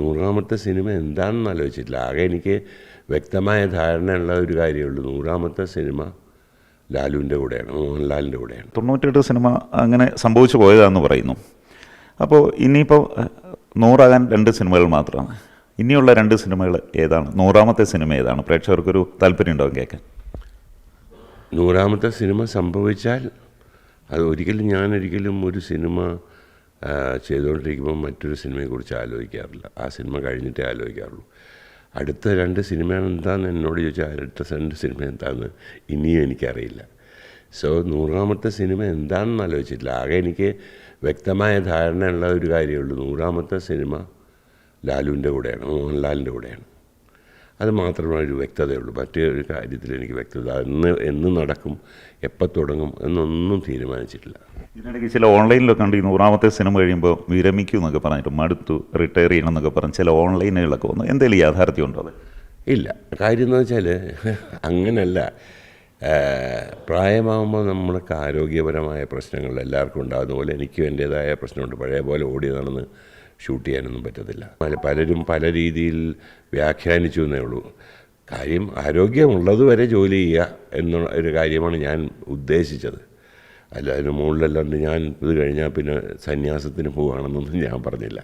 നൂറാമത്തെ സിനിമ എന്താണെന്ന് ആലോചിച്ചിട്ടില്ല. ആകെ എനിക്ക് വ്യക്തമായ ധാരണയുള്ള ഒരു കാര്യമുള്ളൂ നൂറാമത്തെ സിനിമ ലാലുവിന്റെ കൂടെയാണ് മോഹൻലാലിന്റെ കൂടെയാണ്. തൊണ്ണൂറ്റെട്ട് സിനിമ അങ്ങനെ സംഭവിച്ചു പോയതാന്ന് പറയുന്നു. അപ്പോൾ ഇനിയിപ്പോൾ നൂറാകാൻ രണ്ട് സിനിമകൾ മാത്രമാണ്. ഇനിയുള്ള രണ്ട് സിനിമകൾ ഏതാണ്? നൂറാമത്തെ സിനിമ ഏതാണ്? പ്രേക്ഷകർക്കൊരു താല്പര്യം ഉണ്ടാവും കേൾക്കാൻ? നൂറാമത്തെ സിനിമ സംഭവിച്ചാൽ അത് ഒരിക്കലും ഞാനൊരിക്കലും ഒരു സിനിമ ചെയ്തുകൊണ്ടിരിക്കുമ്പോൾ മറ്റൊരു സിനിമയെക്കുറിച്ച് ആലോചിക്കാറില്ല. ആ സിനിമ കഴിഞ്ഞിട്ടേ ആലോചിക്കാറുള്ളൂ. അടുത്ത രണ്ട് സിനിമ എന്താണെന്ന് എന്നോട് ചോദിച്ചാൽ അടുത്ത രണ്ട് സിനിമ എന്താണെന്ന് ഇനിയും എനിക്കറിയില്ല. സോ നൂറാമത്തെ സിനിമ എന്താണെന്ന് ആലോചിച്ചിട്ടില്ല. ആകെ എനിക്ക് വ്യക്തമായ ധാരണയുള്ള ഒരു കാര്യമുള്ളൂ നൂറാമത്തെ സിനിമ ലാലുവിന്റെ കൂടെയാണ് മോഹൻലാലിന്റെ കൂടെയാണ്. അത് മാത്രമേ ഒരു വ്യക്തതയുള്ളൂ. മറ്റൊരു കാര്യത്തിൽ എനിക്ക് വ്യക്തത. എന്ന് എന്ന് നടക്കും എപ്പോൾ തുടങ്ങും എന്നൊന്നും തീരുമാനിച്ചിട്ടില്ല. ഇതിനിടയ്ക്ക് ചില ഓൺലൈനിലൊക്കെ ഉണ്ട് ഈ നൂറാമത്തെ സിനിമ കഴിയുമ്പോൾ വിരമിക്കും എന്നൊക്കെ പറഞ്ഞിട്ട് മടുത്തു റിട്ടയർ ചെയ്യണം എന്നൊക്കെ പറഞ്ഞ് ചില ഓൺലൈനുകളൊക്കെ വന്നു. എന്തെങ്കിലും യാഥാർത്ഥ്യം ഉണ്ടോ അത്? ഇല്ല. കാര്യം എന്ന് വെച്ചാൽ അങ്ങനല്ല. പ്രായമാകുമ്പോൾ നമ്മൾക്ക് ആരോഗ്യപരമായ പ്രശ്നങ്ങൾ എല്ലാവർക്കും ഉണ്ടാകുന്ന പോലെ എനിക്കും എന്റേതായ പ്രശ്നമുണ്ട്. പഴയ പോലെ ഓടി നടന്ന് ഷൂട്ട് ചെയ്യാനൊന്നും പറ്റത്തില്ല. പല- പലരും പല രീതിയിൽ വ്യാഖ്യാനിച്ചു എന്നേ ഉള്ളൂ. കാര്യം ആരോഗ്യമുള്ളത് വരെ ജോലി ചെയ്യുക എന്നുള്ള ഒരു കാര്യമാണ് ഞാൻ ഉദ്ദേശിച്ചത്. അല്ല അതിന് മുകളിലല്ലാണ്ട് ഞാൻ ഇത് കഴിഞ്ഞാൽ പിന്നെ സന്യാസത്തിന് പോവുകയാണെന്നൊന്നും ഞാൻ പറഞ്ഞില്ല.